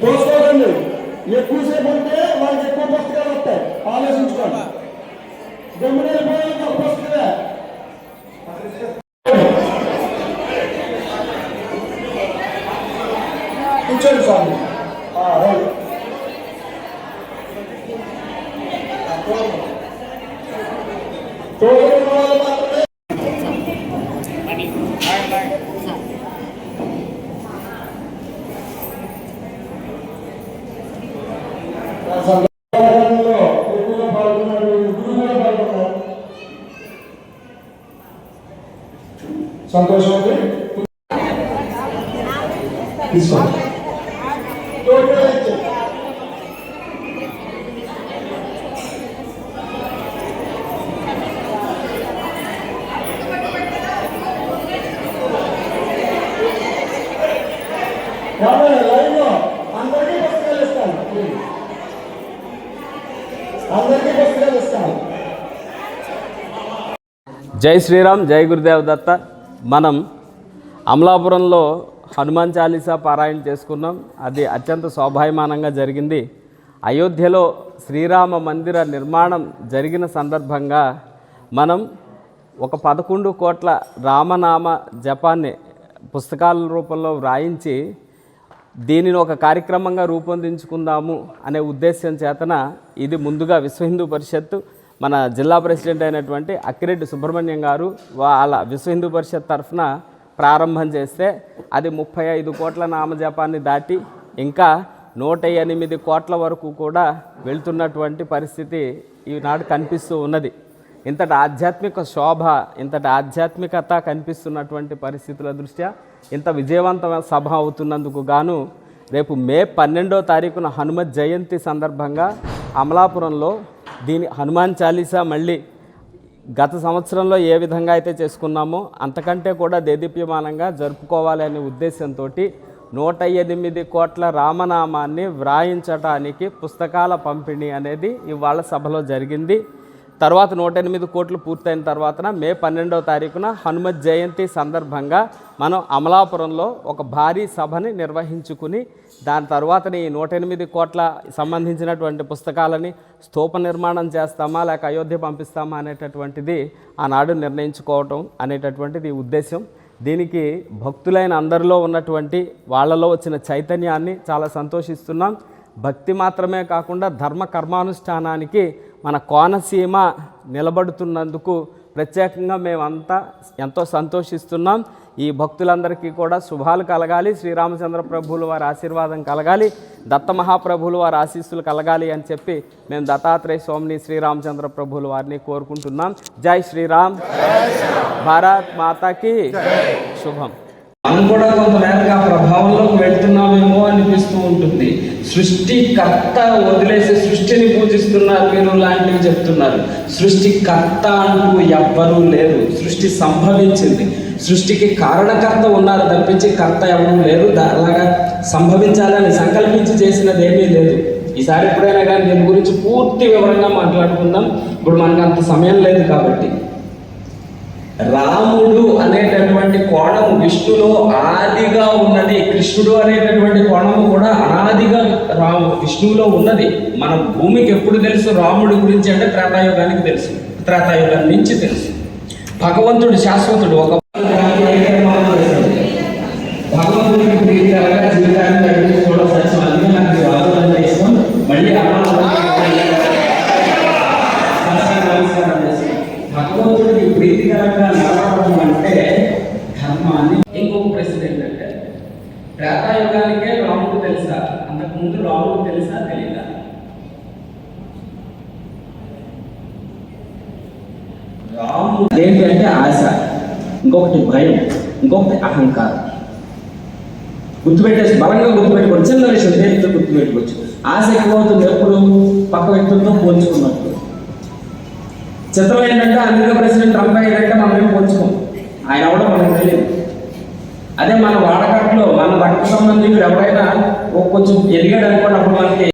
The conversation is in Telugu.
చూసుకోకండి ఎక్కువసేపు ఉంటే వాళ్ళకి ఎక్కువ పుస్తకాలు వస్తాయి ఆలోచించుకోండి గమ్మున వెళ్ళిపోయాక ఒక పుస్తకమే కూర్చోండి స్వామి ఆ, సంతోషం అండి తీసుకోండి అందరికీ పుస్తకాలు ఇస్తాను జై శ్రీరామ్ జై గురుదేవ్ దత్త. మనం అమలాపురంలో హనుమాన్ చాలీసా పారాయణ చేసుకున్నాం. అది అత్యంత శోభాయమానంగా జరిగింది. అయోధ్యలో శ్రీరామ మందిర నిర్మాణం జరిగిన సందర్భంగా మనం ఒక పదకొండు కోట్ల రామనామ జపాన్ని పుస్తకాల రూపంలో వ్రాయించి దీనిని ఒక కార్యక్రమంగా రూపొందించుకుందాము అనే ఉద్దేశం చేతన ఇది ముందుగా విశ్వ హిందూ పరిషత్తు మన జిల్లా ప్రెసిడెంట్ అయినటువంటి అక్కిరెడ్డి సుబ్రహ్మణ్యం గారు వాళ్ళ విశ్వ హిందూ పరిషత్ తరఫున ప్రారంభం చేస్తే అది ముప్పై ఐదు కోట్ల నామజపాన్ని దాటి ఇంకా నూట ఎనిమిది కోట్ల వరకు కూడా వెళ్తున్నటువంటి పరిస్థితి ఈనాడు కనిపిస్తూ ఉన్నది. ఇంతటి ఆధ్యాత్మిక శోభ ఇంతటి ఆధ్యాత్మికత కనిపిస్తున్నటువంటి పరిస్థితుల దృష్ట్యా ఇంత విజయవంతమైన సభ అవుతున్నందుకు గాను రేపు మే పన్నెండో తారీఖున హనుమ జయంతి సందర్భంగా అమలాపురంలో దీని హనుమాన్ చాలీసా మళ్ళీ గత సంవత్సరంలో ఏ విధంగా అయితే చేసుకున్నామో అంతకంటే కూడా దేదీప్యమానంగా జరుపుకోవాలి అనే ఉద్దేశంతో నూట ఎనిమిది కోట్ల రామనామాన్ని వ్రాయించటానికి పుస్తకాల పంపిణీ అనేది ఇవాళ సభలో జరిగింది. తర్వాత నూట ఎనిమిది కోట్లు పూర్తయిన తర్వాతన మే పన్నెండవ తారీఖున హనుమత్ జయంతి సందర్భంగా మనం అమలాపురంలో ఒక భారీ సభని నిర్వహించుకుని దాని తర్వాతని ఈ నూట ఎనిమిది కోట్ల సంబంధించినటువంటి పుస్తకాలని స్థూప నిర్మాణం చేస్తామా లేక అయోధ్య పంపిస్తామా అనేటటువంటిది ఆనాడు నిర్ణయించుకోవటం అనేటటువంటిది ఉద్దేశం దీనికి భక్తులైన అందరిలో ఉన్నటువంటి వాళ్ళలో వచ్చిన చైతన్యాన్ని చాలా సంతోషిస్తున్నాం. భక్తి మాత్రమే కాకుండా ధర్మ కర్మానుష్ఠానానికి మన కోనసీమ నిలబడుతున్నందుకు ప్రత్యేకంగా మేమంతా ఎంతో సంతోషిస్తున్నాం. ఈ భక్తులందరికీ కూడా శుభాలు కలగాలి. శ్రీరామచంద్ర ప్రభువుల వారి ఆశీర్వాదం కలగాలి. దత్త మహాప్రభువుల వారి ఆశీస్సులు కలగాలి అని చెప్పి మేము దత్తాత్రేయ స్వామిని శ్రీరామచంద్ర ప్రభువుల వారిని కోరుకుంటున్నాం. జై శ్రీరామ్. భారత్ మాతాకి శుభం. మనం కూడా కొంతమేరకు ఆ ప్రభావంలోకి వెళ్తున్నామేమో అనిపిస్తూ ఉంటుంది. సృష్టికర్త వదిలేసి సృష్టిని పూజిస్తున్నారు మీరు లాంటివి చెప్తున్నారు. సృష్టికర్త అంటూ ఎవ్వరూ లేరు. సృష్టి సంభవించింది. సృష్టికి కారణకర్త ఉన్నారు తప్పించి కర్త ఎవరూ లేరు. అలాగా సంభవించాలని సంకల్పించి చేసినది ఏమీ లేదు. ఈసారి ఎప్పుడైనా కానీ దీని గురించి పూర్తి వివరంగా మాట్లాడుకుందాం. ఇప్పుడు మనకు అంత సమయం లేదు కాబట్టి. రాముడు అనేటటువంటి కోణం విష్ణులో ఆదిగా ఉన్నది. కృష్ణుడు అనేటటువంటి కోణము కూడా అనాదిగా రాము విష్ణువులో ఉన్నది. మన భూమికి ఎప్పుడు తెలుసు? రాముడి గురించి అంటే త్రేతాయుగానికి తెలుసు. త్రేతాయుగం నుంచి తెలుసు. భగవంతుడు శాశ్వతుడు ఒక త్రేతాయుగానికే రాముడు తెలుసా? అంతకుముందు రాముడు తెలుసా తెలీదా? రాముడు ఏంటంటే ఆశ ఇంకొకటి భయం ఇంకొకటి అహంకారం. గుర్తుపెట్టేసి బలంగా గుర్తుపెట్టుకోండి. చిన్న విషయం దేనితో గుర్తుపెట్టుకోవచ్చు. ఆశ ఎక్కువ అవుతుంది ఎప్పుడు? పక్క వ్యక్తులతో పోల్చుకున్నప్పుడు. చిత్రం ఏంటంటే అమెరికా ప్రెసిడెంట్ ట్రంప్ అయ్యాడంటే మనం ఏం పోల్చుకోం. ఆయన కూడా మనకు తెలియదు. అదే మన వాడ మన రక్త సంబంధికుడు ఎవరైనా కొంచెం ఎదిగాడు అనుకోండి అప్పుడు మనకి